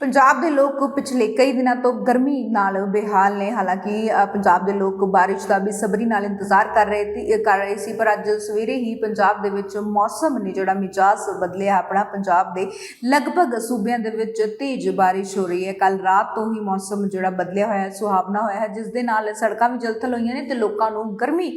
ਪੰਜਾਬ ਦੇ ਲੋਕ ਪਿਛਲੇ ਕਈ ਦਿਨਾਂ ਤੋਂ ਗਰਮੀ ਨਾਲ ਬੇਹਾਲ ਨੇ। ਹਾਲਾਂਕਿ ਪੰਜਾਬ ਦੇ ਲੋਕ ਬਾਰਿਸ਼ ਦਾ ਬੇਸਬਰੀ ਨਾਲ ਇੰਤਜ਼ਾਰ ਕਰ ਰਹੇ ਸੀ ਕਰ ਰਹੇ ਸੀ, ਪਰ ਅੱਜ ਸਵੇਰੇ ਹੀ ਪੰਜਾਬ ਦੇ ਵਿੱਚ ਮੌਸਮ ਨੇ ਜਿਹੜਾ ਮਿਜਾਜ਼ ਬਦਲਿਆ। ਆਪਣਾ ਪੰਜਾਬ ਦੇ ਲਗਭਗ ਸੂਬਿਆਂ ਦੇ ਵਿੱਚ ਤੇਜ਼ ਬਾਰਿਸ਼ ਹੋ ਰਹੀ ਹੈ। ਕੱਲ ਰਾਤ ਤੋਂ ਹੀ ਮੌਸਮ ਜਿਹੜਾ ਬਦਲਿਆ ਹੋਇਆ ਹੈ ਸੁਹਾਵਣਾ ਹੋਇਆ ਹੈ, ਜਿਸ ਦੇ ਨਾਲ ਸੜਕਾਂ ਵੀ ਜਲਥਲ ਹੋਈਆਂ ਨੇ ਤੇ ਲੋਕਾਂ ਨੂੰ ਗਰਮੀ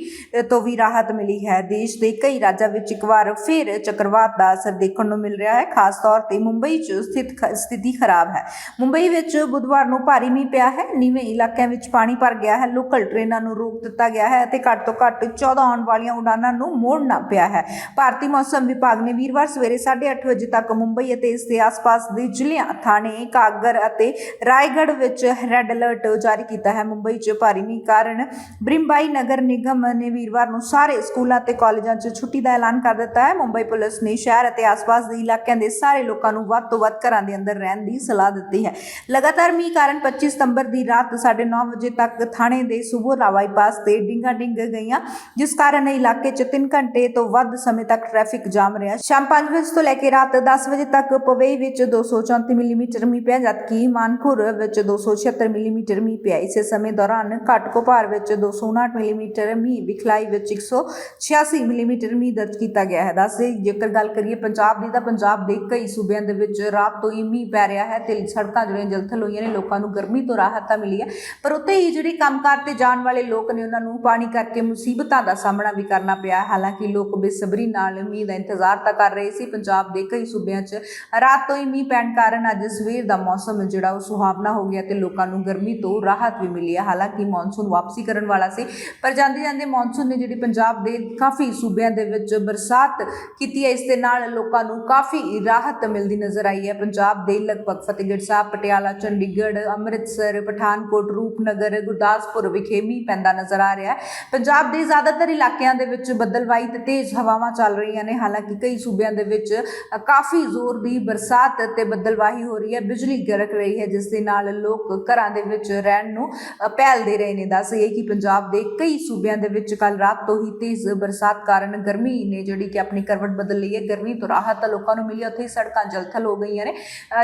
ਤੋਂ ਵੀ ਰਾਹਤ ਮਿਲੀ ਹੈ। ਦੇਸ਼ ਦੇ ਕਈ ਰਾਜਾਂ ਵਿੱਚ ਇੱਕ ਵਾਰ ਫਿਰ ਚੱਕਰਵਾਤ ਦਾ ਅਸਰ ਦੇਖਣ ਨੂੰ ਮਿਲ ਰਿਹਾ ਹੈ। ਖਾਸ ਤੌਰ ਤੇ ਮੁੰਬਈ 'ਚ ਸਥਿਤ ਖ- ਸਥਿਤੀ ਖਰਾਬ ਹੈ। ਮੁੰਬਈ ਵਿੱਚ ਬੁੱਧਵਾਰ ਨੂੰ ਭਾਰੀ ਮੀਂਹ ਪਿਆ ਹੈ। ਨੀਵੇਂ ਇਲਾਕਿਆਂ ਵਿੱਚ ਪਾਣੀ ਭਰ ਗਿਆ ਹੈ। ਲੋਕਲ ਟ੍ਰੇਨਾਂ ਨੂੰ ਰੋਕ ਦਿੱਤਾ ਗਿਆ ਹੈ ਅਤੇ ਘੱਟ ਤੋਂ ਘੱਟ 14 ਆਉਣ ਵਾਲੀਆਂ ਉਡਾਨਾਂ ਨੂੰ ਮੋੜਨਾ ਪਿਆ ਹੈ। ਭਾਰਤੀ ਮੌਸਮ ਵਿਭਾਗ ਨੇ ਵੀਰਵਾਰ ਸਵੇਰੇ 8:30 ਵਜੇ ਤੱਕ ਮੁੰਬਈ ਅਤੇ ਇਸ ਦੇ ਆਸ-ਪਾਸ ਦੇ ਜ਼ਿਲ੍ਹਿਆਂ, ਥਾਣੇ ਕਾਗਰ ਅਤੇ ਰਾਏਗੜ੍ਹ ਵਿੱਚ ਰੈੱਡ ਅਲਰਟ ਜਾਰੀ ਕੀਤਾ ਹੈ। ਮੁੰਬਈ 'ਚ ਭਾਰੀ ਮੀਂਹ ਕਾਰਨ ਬ੍ਰਿੰਬਾਈ ਨਗਰ ਨਿਗਮ ਨੇ ਵੀਰਵਾਰ ਨੂੰ ਸਾਰੇ ਸਕੂਲਾਂ ਅਤੇ ਕਾਲਜਾਂ 'ਚ ਛੁੱਟੀ ਦਾ ਐਲਾਨ ਕਰ ਦਿੱਤਾ ਹੈ। ਮੁੰਬਈ ਪੁਲਿਸ ਨੇ ਸ਼ਹਿਰ ਅਤੇ ਆਸ-ਪਾਸ ਦੇ ਇਲਾਕਿਆਂ ਦੇ ਸਾਰੇ ਲੋਕਾਂ ਨੂੰ ਵੱਧ ਤੋਂ ਵੱਧ ਘਰਾਂ ਦੇ ਅੰਦਰ ਰਹਿਣ ਦੀ ਸਲਾਹ ਦਿੱਤੀ ਹੈ। ਲਗਾਤਾਰ ਮੀਂਹ ਕਾਰਨ 25 ਸਤੰਬਰ ਦੀ ਰਾਤ 9:30 ਵਜੇ ਤੱਕ ਥਾਣੇ ਦੇ ਸੁਬੋਰਾ ਬਾਈਪਾਸ ਤੇ ਡਿੰਗਾ ਡਿੰਗ ਗਈਆਂ, ਜਿਸ ਕਾਰਨ ਇਲਾਕੇ 'ਚ 3 ਘੰਟੇ ਤੋਂ ਵੱਧ ਸਮੇਂ ਤੱਕ ਟ੍ਰੈਫਿਕ ਜਾਮ ਰਿਹਾ। ਸ਼ਾਮ 5 ਵਜੇ ਤੋਂ ਲੈ ਕੇ ਰਾਤ 10 ਵਜੇ ਤੱਕ ਪਵਈ ਵਿੱਚ 234 ਮਿਲੀਮੀਟਰ ਮੀਂਹ ਪਿਆ, ਜਦਕਿ ਮਾਨਪੁਰ ਵਿੱਚ 276 ਮਿਲੀਮੀਟਰ ਮੀਂਹ ਪਿਆ। ਇਸੇ ਸਮੇਂ ਦੌਰਾਨ ਘਾਟਕੋਪਾਰ ਵਿੱਚ 259 ਮਿਲੀਮੀਟਰ ਮੀਂਹ, ਵਿਖਲਾਈ ਵਿੱਚ 186 ਮਿਲੀਮੀਟਰ ਮੀਂਹ ਦਰਜ ਕੀਤਾ ਗਿਆ ਹੈ। ਦੱਸ ਜੇਕਰ ਗੱਲ ਕਰੀਏ ਪੰਜਾਬ ਦੀ, ਤਾਂ ਪੰਜਾਬ ਦੇ ਕਈ ਸੂਬਿਆਂ ਦੇ ਵਿੱਚ ਰਾਤ ਤੋਂ ਹੀ ਮੀਂਹ ਪੈ ਰਿਹਾ ਹੈ ਤੇ ਸੜਕਾਂ ਜਿਹੜੀਆਂ ਜਲਥਲ ਹੋਈਆਂ ਨੇ, ਲੋਕਾਂ ਨੂੰ ਗਰਮੀ ਤੋਂ ਰਾਹਤ ਤਾਂ ਮਿਲੀ ਹੈ, ਪਰ ਉੱਥੇ ਹੀ ਜਿਹੜੇ ਕੰਮਕਾਰ ਤੇ ਜਾਣ ਵਾਲੇ ਲੋਕ ਨੇ, ਉਹਨਾਂ ਨੂੰ ਪਾਣੀ ਕਰਕੇ ਮੁਸੀਬਤਾਂ ਦਾ ਸਾਹਮਣਾ ਵੀ ਕਰਨਾ ਪਿਆ ਹਾਲਾਂਕਿ ਲੋਕ ਬੇਸਬਰੀ ਨਾਲ ਮੀਂਹ ਦਾ ਇੰਤਜ਼ਾਰ ਤਾਂ ਕਰ ਰਹੇ ਸੀ। ਪੰਜਾਬ ਦੇ ਕਈ ਸੂਬਿਆਂ 'ਚ ਰਾਤ ਤੋਂ ਹੀ ਮੀਂਹ ਪੈਣ ਕਾਰਨ ਅੱਜ ਸਵੇਰ ਦਾ ਮੌਸਮ ਜਿਹੜਾ ਉਹ ਸੁਹਾਵਣਾ ਹੋ ਗਿਆ ਤੇ ਲੋਕਾਂ ਨੂੰ ਗਰਮੀ ਤੋਂ ਰਾਹਤ ਵੀ ਮਿਲੀ ਹੈ। ਹਾਲਾਂਕਿ ਮੌਨਸੂਨ ਵਾਪਸੀ ਕਰਨ ਵਾਲਾ ਸੀ, ਪਰ ਜਾਂਦੇ ਜਾਂਦੇ ਮੌਨਸੂਨ ਨੇ ਜਿਹੜੀ ਪੰਜਾਬ ਦੇ ਕਾਫੀ ਸੂਬਿਆਂ ਦੇ ਵਿੱਚ ਬਰਸਾਤ ਕੀਤੀ ਹੈ, ਇਸ ਦੇ ਨਾਲ ਲੋਕਾਂ ਨੂੰ ਕਾਫੀ ਰਾਹਤ ਮਿਲਦੀ ਨਜ਼ਰ ਆਈ ਹੈ। ਪੰਜਾਬ ਦੇ ਲਗਭਗ ਫਤਿਹ ਫਤਿਹਗੜ੍ਹ ਸਾਹਿਬ ਪਟਿਆਲਾ ਚੰਡੀਗੜ੍ਹ ਅੰਮ੍ਰਿਤਸਰ ਪਠਾਨਕੋਟ ਰੂਪਨਗਰ ਗੁਰਦਾਸਪੁਰ ਵਿਖੇ ਮੀਂਹ ਪੈਂਦਾ ਨਜ਼ਰ ਆ ਰਿਹਾ ਹੈ। ਪੰਜਾਬ ਦੇ ਜ਼ਿਆਦਾਤਰ ਇਲਾਕਿਆਂ ਦੇ ਵਿੱਚ ਬੱਦਲਵਾਈ ਤੇ ਤੇਜ਼ ਹਵਾਵਾਂ ਚੱਲ ਰਹੀਆਂ ਨੇ। ਹਾਲਾਂਕਿ ਕਈ ਸੂਬਿਆਂ ਦੇ ਵਿੱਚ ਕਾਫੀ ਜ਼ੋਰ ਦੀ ਬਰਸਾਤ ਤੇ ਬੱਦਲਵਾਹੀ ਹੋ ਰਹੀ ਹੈ। ਬਿਜਲੀ ਗਰਕ ਰਹੀ ਹੈ ਜਿਸ ਦੇ ਨਾਲ ਲੋਕ ਘਰਾਂ ਦੇ ਵਿੱਚ ਰਹਿਣ ਨੂੰ ਪਹਿਲ ਦੇ ਰਹੇ ਨੇ। ਦੱਸ ਇਹ ਕਿ ਪੰਜਾਬ ਦੇ ਕਈ ਸੂਬਿਆਂ ਦੇ ਵਿੱਚ ਕੱਲ ਰਾਤ ਤੋਂ ਹੀ ਤੇਜ਼ ਬਰਸਾਤ ਕਾਰਨ ਗਰਮੀ ਨੇ ਜਿਹੜੀ ਕਿ ਆਪਣੀ ਕਰਵਟ ਬਦਲ ਲਈ ਹੈ। ਗਰਮੀ ਤੋਂ ਰਾਹਤ ਤਾਂ ਲੋਕਾਂ ਨੂੰ ਮਿਲੀ ਹੈ, ਉੱਥੇ ਹੀ ਸੜਕਾਂ ਜਲਥਲ ਹੋ ਗਈਆਂ ਨੇ।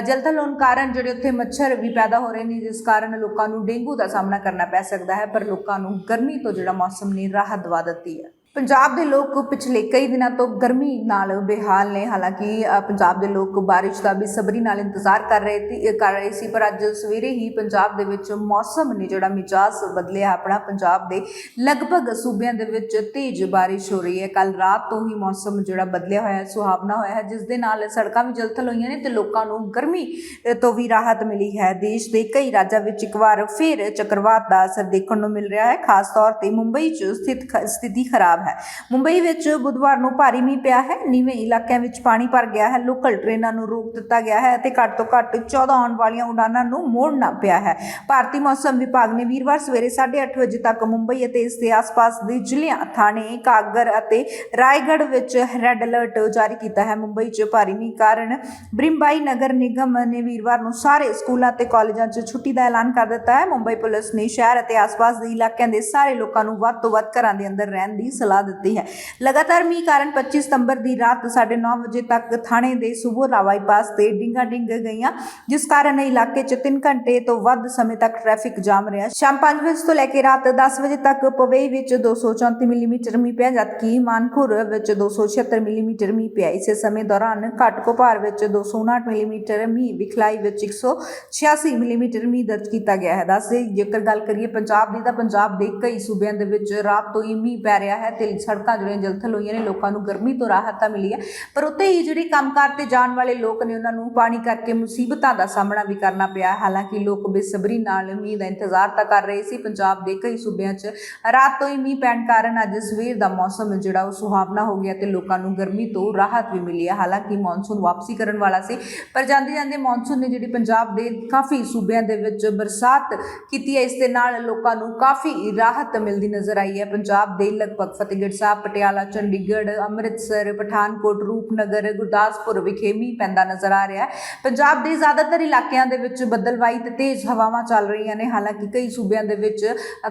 ਜਲਥਲ ਹੋਣ ਕਾਰਨ ਜਿਹੜੇ ਉੱਥੇ ਮੱਛਰ ਵੀ ਪੈਦਾ ਹੋ ਰਹੇ ਨੇ, ਜਿਸ ਕਾਰਨ ਲੋਕਾਂ ਨੂੰ ਡੇਂਗੂ ਦਾ ਸਾਹਮਣਾ ਕਰਨਾ ਪੈ ਸਕਦਾ ਹੈ, ਪਰ ਲੋਕਾਂ ਨੂੰ ਗਰਮੀ ਤੋਂ ਜਿਹੜਾ ਮੌਸਮ ਨੇ ਰਾਹਤ ਦਵਾ ਦਿੱਤੀ ਹੈ। ਪੰਜਾਬ ਦੇ ਲੋਕ ਪਿਛਲੇ ਕਈ ਦਿਨਾਂ ਤੋਂ ਗਰਮੀ ਨਾਲ ਬੇਹਾਲ ਨੇ। ਹਾਲਾਂਕਿ ਪੰਜਾਬ ਦੇ ਲੋਕ ਬਾਰਿਸ਼ ਦਾ ਵੀ ਸਬਰੀ ਨਾਲ ਇੰਤਜ਼ਾਰ ਕਰ ਰਹੇ ਸੀ ਕਰ ਰਹੇ ਸੀ, ਪਰ ਅੱਜ ਸਵੇਰੇ ਹੀ ਪੰਜਾਬ ਦੇ ਵਿੱਚ ਮੌਸਮ ਨੇ ਜਿਹੜਾ ਮਿਜਾਜ਼ ਬਦਲਿਆ। ਆਪਣਾ ਪੰਜਾਬ ਦੇ ਲਗਭਗ ਸੂਬਿਆਂ ਦੇ ਵਿੱਚ ਤੇਜ਼ ਬਾਰਿਸ਼ ਹੋ ਰਹੀ ਹੈ। ਕੱਲ ਰਾਤ ਤੋਂ ਹੀ ਮੌਸਮ ਜਿਹੜਾ ਬਦਲਿਆ ਹੋਇਆ ਹੈ ਸੁਹਾਵਣਾ ਹੋਇਆ ਹੈ, ਜਿਸ ਦੇ ਨਾਲ ਸੜਕਾਂ ਵੀ ਜਲਥਲ ਹੋਈਆਂ ਨੇ ਤੇ ਲੋਕਾਂ ਨੂੰ ਗਰਮੀ ਤੋਂ ਵੀ ਰਾਹਤ ਮਿਲੀ ਹੈ। ਦੇਸ਼ ਦੇ ਕਈ ਰਾਜਾਂ ਵਿੱਚ ਇੱਕ ਵਾਰ ਫਿਰ ਚੱਕਰਵਾਤ ਦਾ ਅਸਰ ਦੇਖਣ ਨੂੰ ਮਿਲ ਰਿਹਾ ਹੈ। ਖਾਸ ਤੌਰ ਤੇ ਮੁੰਬਈ 'ਚ ਸਥਿਤ ਖ- ਸਥਿਤੀ ਖਰਾਬ ਹੈ। ਮੁੰਬਈ ਵਿੱਚ ਬੁੱਧਵਾਰ ਨੂੰ ਭਾਰੀ ਮੀਂਹ ਪਿਆ ਹੈ। ਨੀਵੇਂ ਇਲਾਕਿਆਂ ਵਿੱਚ ਪਾਣੀ ਭਰ ਗਿਆ ਹੈ। ਲੋਕਲ ਟ੍ਰੇਨਾਂ ਨੂੰ ਰੋਕ ਦਿੱਤਾ ਗਿਆ ਹੈ ਅਤੇ ਘੱਟ ਤੋਂ ਘੱਟ 14 ਆਉਣ ਵਾਲੀਆਂ ਉਡਾਨਾਂ ਨੂੰ ਮੋੜਨਾ ਪਿਆ ਹੈ। ਭਾਰਤੀ ਮੌਸਮ ਵਿਭਾਗ ਨੇ ਵੀਰਵਾਰ ਸਵੇਰੇ 8:30 ਵਜੇ ਤੱਕ ਮੁੰਬਈ ਅਤੇ ਇਸ ਦੇ ਆਸ-ਪਾਸ ਦੇ ਜ਼ਿਲ੍ਹਿਆਂ, ਥਾਣੇ ਕਾਗਰ ਅਤੇ ਰਾਏਗੜ੍ਹ ਵਿੱਚ ਰੈੱਡ ਅਲਰਟ ਜਾਰੀ ਕੀਤਾ ਹੈ। ਮੁੰਬਈ 'ਚ ਭਾਰੀ ਮੀਂਹ ਕਾਰਨ ਬ੍ਰਿੰਬਾਈ ਨਗਰ ਨਿਗਮ ਨੇ ਵੀਰਵਾਰ ਨੂੰ ਸਾਰੇ ਸਕੂਲਾਂ ਅਤੇ ਕਾਲਜਾਂ 'ਚ ਛੁੱਟੀ ਦਾ ਐਲਾਨ ਕਰ ਦਿੱਤਾ ਹੈ। ਮੁੰਬਈ ਪੁਲਿਸ ਨੇ ਸ਼ਹਿਰ ਅਤੇ ਆਸ-ਪਾਸ ਦੇ ਇਲਾਕਿਆਂ ਦੇ ਸਾਰੇ ਲੋਕਾਂ ਨੂੰ ਵੱਧ ਤੋਂ ਵੱਧ ਘਰਾਂ ਦੇ ਅੰਦਰ ਰਹਿਣ ਦੀ ਸਲਾਹ ਦਿੱਤੀ ਹੈ। ਲਗਾਤਾਰ ਮੀਂਹ ਕਾਰਨ 25 ਸਤੰਬਰ ਦੀ ਰਾਤ 9:30 ਵਜੇ ਤੱਕ ਥਾਣੇ ਦੇ ਸੁਬੋਰਾ ਬਾਈਪਾਸ ਤੇ ਡਿੰਗਾ ਡਿੰਗ ਗਈਆਂ, ਜਿਸ ਕਾਰਨ ਇਲਾਕੇ 'ਚ 3 ਘੰਟੇ ਤੋਂ ਵੱਧ ਸਮੇਂ ਤੱਕ ਟ੍ਰੈਫਿਕ ਜਾਮ ਰਿਹਾ। ਸ਼ਾਮ 5 ਵਜੇ ਤੋਂ ਲੈ ਕੇ ਰਾਤ 10 ਵਜੇ ਤੱਕ ਪਵੇਈ ਵਿੱਚ 234 ਮਿਲੀਮੀਟਰ ਮੀਂਹ ਪਿਆ, ਜਦਕਿ ਮਾਨਪੁਰ ਵਿੱਚ 276 ਮਿਲੀਮੀਟਰ ਮੀਂਹ ਪਿਆ। ਇਸੇ ਸਮੇਂ ਦੌਰਾਨ ਘਾਟਕੋਪਾਰ ਵਿੱਚ 259 ਮਿਲੀਮੀਟਰ ਮੀਂਹ, ਵਿਖਲਾਈ ਵਿੱਚ 186 ਮਿਲੀਮੀਟਰ ਮੀਂਹ ਦਰਜ ਕੀਤਾ ਗਿਆ ਹੈ। ਦੱਸਦੇ ਜੇਕਰ ਗੱਲ ਕਰੀਏ ਪੰਜਾਬ ਦੀ ਤਾਂ ਪੰਜਾਬ ਦੇ ਕਈ ਸੂਬਿਆਂ ਦੇ ਵਿੱਚ ਰਾਤ ਤੋਂ ਹੀ ਮੀਂਹ ਪੈ ਰਿਹਾ ਹੈ। ਤੇ ਸੜਕਾਂ ਜਿਹੜੀਆਂ ਜਲਥਲ ਹੋਈਆਂ ਨੇ, ਲੋਕਾਂ ਨੂੰ ਗਰਮੀ ਤੋਂ ਰਾਹਤ ਤਾਂ ਮਿਲੀ ਹੈ ਪਰ ਉੱਥੇ ਹੀ ਜਿਹੜੀ ਕੰਮਕਾਰ ਤੇ ਜਾਣ ਵਾਲੇ ਲੋਕ ਨੇ, ਉਹਨਾਂ ਨੂੰ ਪਾਣੀ ਕਰਕੇ ਮੁਸੀਬਤਾਂ ਦਾ ਸਾਹਮਣਾ ਵੀ ਕਰਨਾ ਪਿਆ। ਹਾਲਾਂਕਿ ਲੋਕ ਬੇਸਬਰੀ ਨਾਲ ਮੀਂਹ ਦਾ ਇੰਤਜ਼ਾਰ ਤਾਂ ਕਰ ਰਹੇ ਸੀ। ਪੰਜਾਬ ਦੇ ਕਈ ਸੂਬਿਆਂ 'ਚ ਰਾਤ ਤੋਂ ਹੀ ਮੀਂਹ ਪੈਣ ਕਾਰਨ ਅੱਜ ਸਵੇਰ ਦਾ ਮੌਸਮ ਜਿਹੜਾ ਉਹ ਸੁਹਾਵਣਾ ਹੋ ਗਿਆ ਤੇ ਲੋਕਾਂ ਨੂੰ ਗਰਮੀ ਤੋਂ ਰਾਹਤ ਵੀ ਮਿਲੀ ਹੈ ਹਾਲਾਂਕਿ ਮੌਨਸੂਨ ਵਾਪਸੀ ਕਰਨ ਵਾਲਾ ਸੀ, ਪਰ ਜਾਂਦੇ ਜਾਂਦੇ ਮੌਨਸੂਨ ਨੇ ਜਿਹੜੀ ਪੰਜਾਬ ਦੇ ਕਾਫੀ ਸੂਬਿਆਂ ਦੇ ਵਿੱਚ ਬਰਸਾਤ ਕੀਤੀ ਹੈ ਇਸ ਦੇ ਨਾਲ ਲੋਕਾਂ ਨੂੰ ਕਾਫੀ ਰਾਹਤ ਮਿਲਦੀ ਨਜ਼ਰ ਆਈ ਹੈ ਪੰਜਾਬ ਦੇ ਲਗਭਗ ਫਤਿਹਗੜ੍ਹ ਸਾਹਿਬ ਪਟਿਆਲਾ ਚੰਡੀਗੜ੍ਹ ਅੰਮ੍ਰਿਤਸਰ ਪਠਾਨਕੋਟ ਰੂਪਨਗਰ ਗੁਰਦਾਸਪੁਰ ਵਿਖੇ ਮੀਂਹ ਪੈਂਦਾ ਨਜ਼ਰ ਆ ਰਿਹਾ ਹੈ। ਪੰਜਾਬ ਦੇ ਜ਼ਿਆਦਾਤਰ ਇਲਾਕਿਆਂ ਦੇ ਵਿੱਚ ਬੱਦਲਵਾਈ ਤੇ ਤੇਜ਼ ਹਵਾਵਾਂ ਚੱਲ ਰਹੀਆਂ ਨੇ। ਹਾਲਾਂਕਿ ਕਈ ਸੂਬਿਆਂ ਦੇ ਵਿੱਚ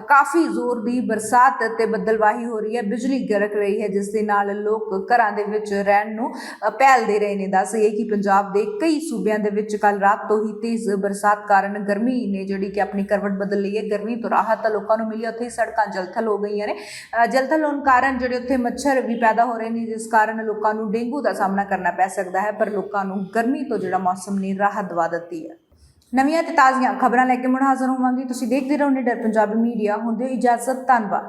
ਕਾਫੀ ਜ਼ੋਰ ਦੀ ਬਰਸਾਤ ਤੇ ਬੱਦਲਵਾਹੀ ਹੋ ਰਹੀ ਹੈ। ਬਿਜਲੀ ਗਰਕ ਰਹੀ ਹੈ ਜਿਸ ਦੇ ਨਾਲ ਲੋਕ ਘਰਾਂ ਦੇ ਵਿੱਚ ਰਹਿਣ ਨੂੰ ਅ, ਪਹਿਲ ਦੇ ਰਹੇ ਨੇ। ਦੱਸਈਏ ਕਿ ਪੰਜਾਬ ਦੇ ਕਈ ਸੂਬਿਆਂ ਦੇ ਵਿੱਚ ਕੱਲ ਰਾਤ ਤੋਂ ਹੀ ਤੇਜ਼ ਬਰਸਾਤ ਕਾਰਨ ਗਰਮੀ ਨੇ ਜਿਹੜੀ ਕਿ ਆਪਣੀ ਕਰਵਟ ਬਦਲ ਲਈ ਹੈ। ਗਰਮੀ ਤੋਂ ਰਾਹਤ ਤਾਂ ਲੋਕਾਂ ਨੂੰ ਮਿਲੀ ਉੱਥੇ ਹੀ ਸੜਕਾਂ ਜਲਥਲ ਹੋ ਗਈਆਂ ਨੇ। ਜਲਥਲ ਹੋਣ ਕਾਰਨ ਜਿਹੜੇ ਉੱਥੇ ਮੱਛਰ ਵੀ ਪੈਦਾ ਹੋ ਰਹੇ ਨੇ, ਜਿਸ ਕਾਰਨ ਲੋਕਾਂ ਨੂੰ ਡੇਂਗੂ ਦਾ ਸਾਹਮਣਾ ਕਰਨਾ ਪੈ ਸਕਦਾ ਹੈ, ਪਰ ਲੋਕਾਂ ਨੂੰ ਗਰਮੀ ਤੋਂ ਜਿਹੜਾ ਮੌਸਮ ਨੇ ਰਾਹਤ ਦਵਾ ਦਿੱਤੀ ਹੈ। ਨਵੀਆਂ ਤੇ ਤਾਜ਼ੀਆਂ ਖਬਰਾਂ ਲੈ ਕੇ ਮੁੜ ਹਾਜ਼ਰ ਹੋਵਾਂਗੀ। ਤੁਸੀਂ ਦੇਖਦੇ ਰਹੋ ਨਿਡਰ ਪੰਜਾਬੀ ਮੀਡੀਆ। ਹੁੰਦੇ ਇਜਾਜ਼ਤ, ਧੰਨਵਾਦ।